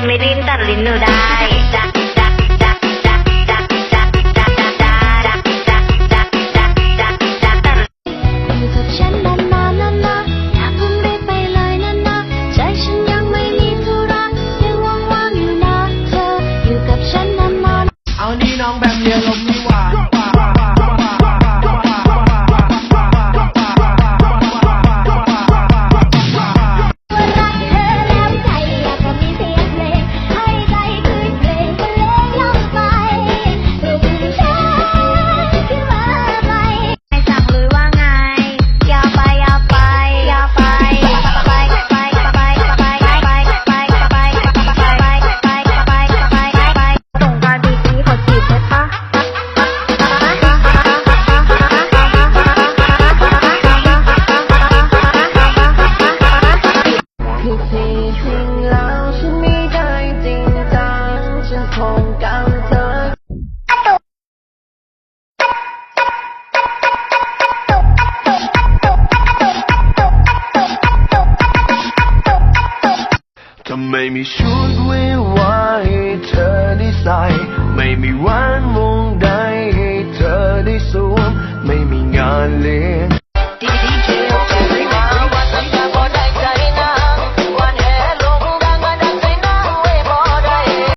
คุณไม่ดิ้นตัดลิ้นหนูได้ ไม่มีชุดวิว้ให้เธอได้ใส่ ไม่มีวันวงใดให้เธอได้สวมไม่มีงานเลย